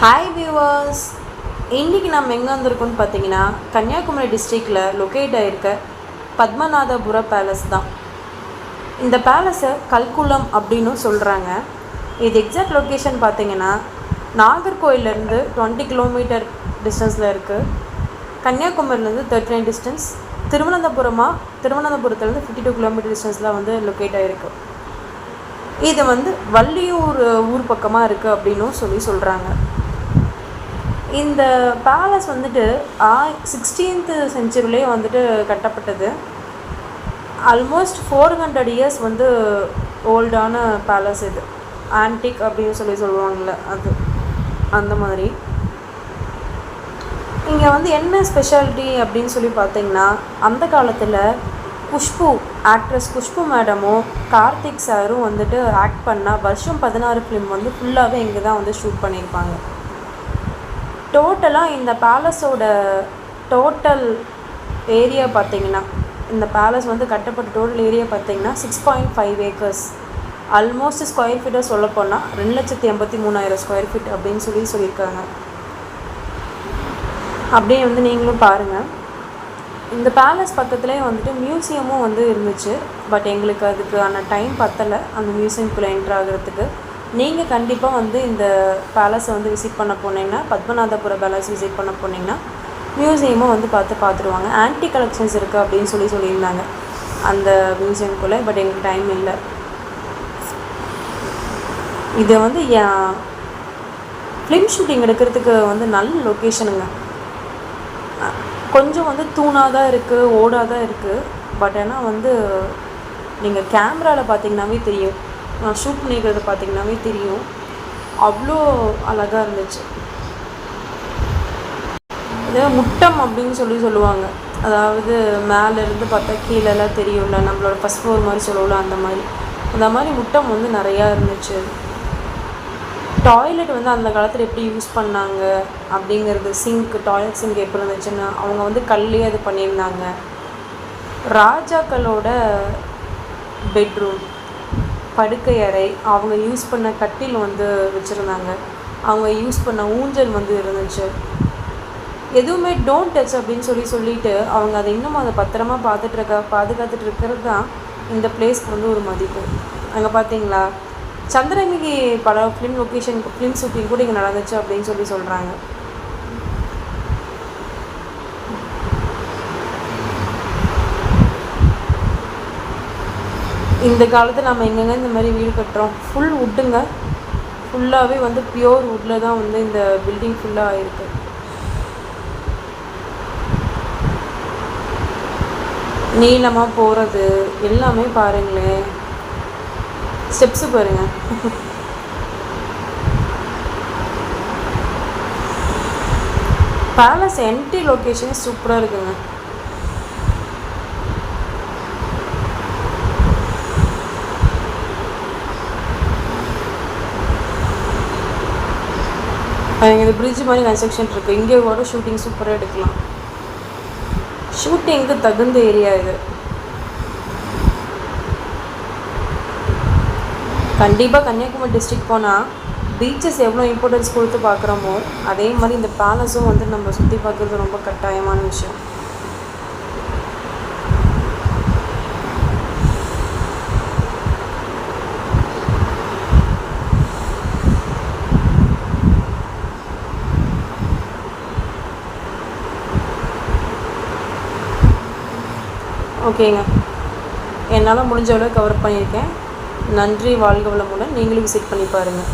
Hi viewers இன்றைக்கி நம்ம எங்கே வந்திருக்கோம்னு பார்த்தீங்கன்னா கன்னியாகுமரி டிஸ்ட்ரிக்டில் லொக்கேட் ஆகிருக்க பத்மநாதபுர பேலஸ் தான். இந்த பேலஸை கல்குளம் அப்படின்னும் சொல்கிறாங்க இது எக்ஸாக்ட் லொக்கேஷன் பார்த்தீங்கன்னா நாகர்கோயிலேருந்து டுவெண்ட்டி கிலோமீட்டர் டிஸ்டன்ஸில் இருக்குது கன்னியாகுமரிலேருந்து தேர்ட்டி நைன் டிஸ்டன்ஸ் திருவனந்தபுரமாக திருவனந்தபுரத்துலேருந்து ஃபிஃப்டி டூ கிலோமீட்டர் டிஸ்டன்ஸில் வந்து லொக்கேட் ஆகிருக்கு இது வந்து வள்ளியூர் ஊர் பக்கமாக இருக்குது அப்படின்னும் சொல்லி சொல்கிறாங்க இந்த பேலஸ் வந்துட்டு ஆ சிக்ஸ்டீன்த்து செஞ்சுரிலே வந்துட்டு கட்டப்பட்டது. ஆல்மோஸ்ட் ஃபோர் ஹண்ட்ரட் இயர்ஸ் வந்து ஓல்டான பேலஸ் இது. ஆன்டிக் அப்படின்னு சொல்லி சொல்லுவாங்கள்ல அது. அந்த மாதிரி. இங்கே வந்து என்ன ஸ்பெஷாலிட்டி அப்படின்னு சொல்லி பார்த்தீங்கன்னா அந்த காலத்தில் குஷ்பு ஆக்ட்ரஸ் குஷ்பு மேடமும் கார்த்திக் சாரும் வந்துட்டு ஆக்ட் பண்ணால் வருஷம் பதினாறு ஃபிலிம் வந்து ஃபுல்லாகவே இங்கே தான் வந்து ஷூட் பண்ணியிருப்பாங்க. டோட்டலாக இந்த பேலஸோட டோட்டல் ஏரியா பார்த்தீங்கன்னா இந்த பேலஸ் வந்து கட்டப்பட்ட டோட்டல் ஏரியா பார்த்தீங்கன்னா six point five acres almost square ஃபீட்டாக சொல்லப்போனால் ரெண்டு லட்சத்தி எண்பத்தி மூணாயிரம் ஸ்கொயர் ஃபீட் அப்படின்னு சொல்லி சொல்லியிருக்காங்க. அப்படியே வந்து நீங்களும் பாருங்கள் இந்த பேலஸ் பக்கத்துலேயே வந்துட்டு மியூசியமும் வந்து இருந்துச்சு. பட் எங்களுக்கு அதுக்கான டைம் பத்தலை. அந்த மியூசியம்குள்ளே என்ட்ரு ஆகிறதுக்கு. நீங்கள் கண்டிப்பாக வந்து இந்த பேலஸை வந்து விசிட் பண்ண போனீங்கன்னா பத்மநாதபுர பேலஸ் விசிட் பண்ண போனீங்கன்னா மியூசியமும் வந்து பார்த்து பார்த்துருவாங்க. ஆன்டி கலெக்ஷன்ஸ் இருக்குது அப்படின்னு சொல்லி சொல்லியிருந்தாங்க. அந்த மியூசியம்குள்ளே பட் எங்களுக்கு டைம் இல்லை. இது வந்து ஃபிலிம் ஷூட்டிங் எடுக்கிறதுக்கு வந்து நல்ல லொக்கேஷனுங்க கொஞ்சம் வந்து தூணாக தான் இருக்குது ஓடாக தான் இருக்குது பட் ஆனால் வந்து நீங்கள் கேமராவில் பார்த்தீங்கன்னாவே தெரியும். ஷூட் பண்ணிக்கிறத பார்த்தீங்கன்னாவே தெரியும். அவ்வளோ அழகாக இருந்துச்சு. இது முட்டம் அப்படின்னு சொல்லி சொல்லுவாங்க. அதாவது மேலேருந்து பார்த்தா கீழெல்லாம் தெரியும்ல நம்மளோட ஃபஸ்ட் ஃப்ளோர் மாதிரி சொல்லுவோம்ல அந்த மாதிரி. அந்த மாதிரி முட்டம் வந்து நிறையா இருந்துச்சு. டாய்லெட் வந்து அந்த காலத்தில் எப்படி யூஸ் பண்ணாங்க அப்படிங்கிறது சிங்க் டாய்லெட் சிங்க் எப்படி இருந்துச்சுன்னா அவங்க வந்து கல்லே அது பண்ணியிருந்தாங்க. ராஜாக்களோட பெட்ரூம் படுக்கை அறை அவங்க யூஸ் பண்ண கட்டில் வந்து வச்சுருந்தாங்க. அவங்க யூஸ் பண்ண ஊஞ்சல் வந்து இருந்துச்சு. எதுவுமே டோன்ட் டச் அப்படின்னு சொல்லி சொல்லிட்டு அவங்க அதை இன்னும் அதை பத்திரமா பார்த்துட்டு இருக்க பாதுகாத்துட்டு இருக்கிறது தான் இந்த பிளேஸ்க்கு வந்து ஒரு மதிப்பு. அங்கே பார்த்தீங்களா சந்திரமுகி பல ஃபிலிம் லொக்கேஷன் ஃபிலிம் ஷூட்டிங் கூட இங்கே நடந்துச்சு அப்படின்னு சொல்லி சொல்கிறாங்க இந்த காலத்தில் நம்ம எங்கெங்க இந்த மாதிரி வீடு கட்டுறோம்? ஃபுல் உட்டுங்க ஃபுல்லாகவே வந்து பியோர் வுட்டில் தான் வந்து இந்த பில்டிங் ஃபுல்லாக ஆயிருக்கு நீளமாக போகிறது எல்லாமே பாருங்களேன் ஸ்டெப்ஸு பாருங்க. பேலஸ் என்ட்ரி லொக்கேஷன் சூப்பராக இருக்குங்க. இந்த பிரிட்ஜ் மாதிரி கன்ஸ்ட்ரக்ஷன் இருக்குது இங்கே கூட ஷூட்டிங் சூப்பராக எடுக்கலாம். ஷூட்டிங்க்கு தகுந்த ஏரியா இது. கண்டிப்பாக கன்னியாகுமரி டிஸ்ட்ரிக் போனால் பீச்சஸ் எவ்வளோ இம்பார்ட்டன்ஸ் கொடுத்து பார்க்குறோமோ அதே மாதிரி இந்த பேலஸும் வந்து நம்ம சுற்றி பார்க்குறது ரொம்ப கட்டாயமான விஷயம். ஓகேங்க. என்னால் முடிஞ்ச அளவு கவர் பண்ணியிருக்கேன். நன்றி வாழ்க வளமுடன். நீங்களும் விசிட் பண்ணி பாருங்கள்